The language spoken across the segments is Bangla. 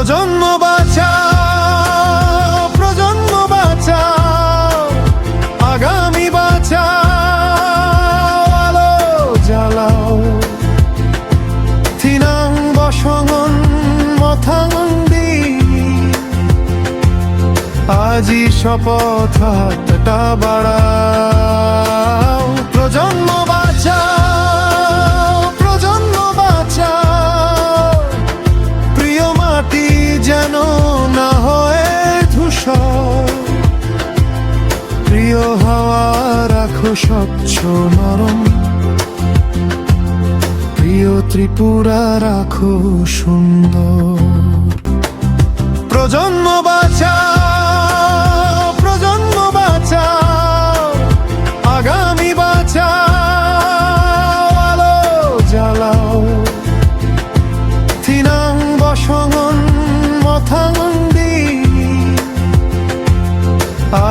প্রজন্ম বাঁচাও প্রজন্ম বাঁচাও, আগামী বাঁচাও, আলো জ্বালাও। থিনাং বসঙন মথাঙ্গি আজি শপথ হাতটা বাড়াও। রাখো স্বচ্ছ নরম প্রিয় ত্রিপুরা রাখো সুন্দর। প্রজন্ম বাঁচাও।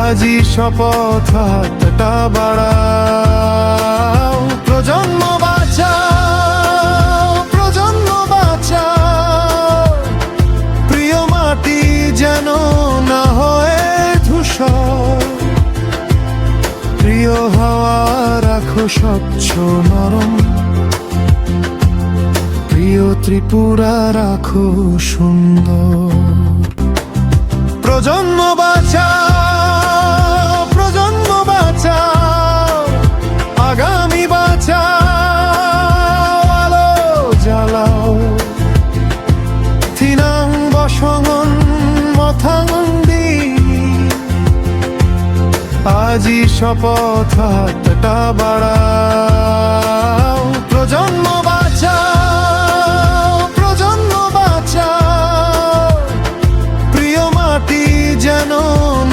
আজি শপথ হাতটা বাড়াও। প্রজন্ম বাঁচাও প্রজন্ম বাঁচাও। প্রিয় মাটি যেন না হয়ে ধূসর। প্রিয় হাওয়া রাখো স্বচ্ছ নরম। প্রিয় ত্রিপুরা রাখো সুন্দর। আজি শপথ হাতটা বাড়াও। প্রজন্ম বাঁচাও প্রজন্ম বাঁচাও। প্রিয় মাটি যেন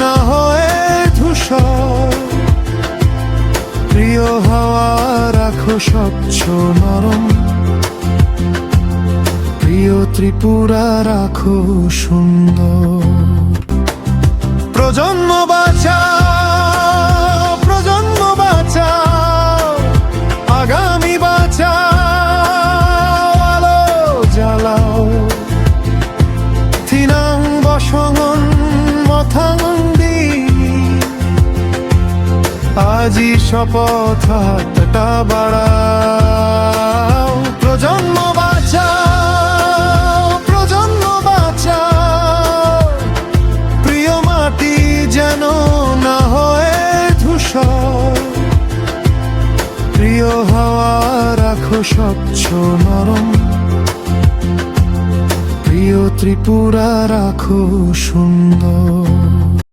না হয়ে ধূসর। প্রিয় হাওয়া রাখো স্বচ্ছ নরম। প্রিয় ত্রিপুরা রাখো সুন্দর। আজি শপথ হাতটা বাড়াও। প্রজন্ম বাঁচাও প্রজন্ম বাঁচাও। প্রিয় মাটি যেন না হয়ে ধূসর। প্রিয় হাওয়া রাখো স্বচ্ছ নরম। প্রিয় ত্রিপুরা রাখো সুন্দর।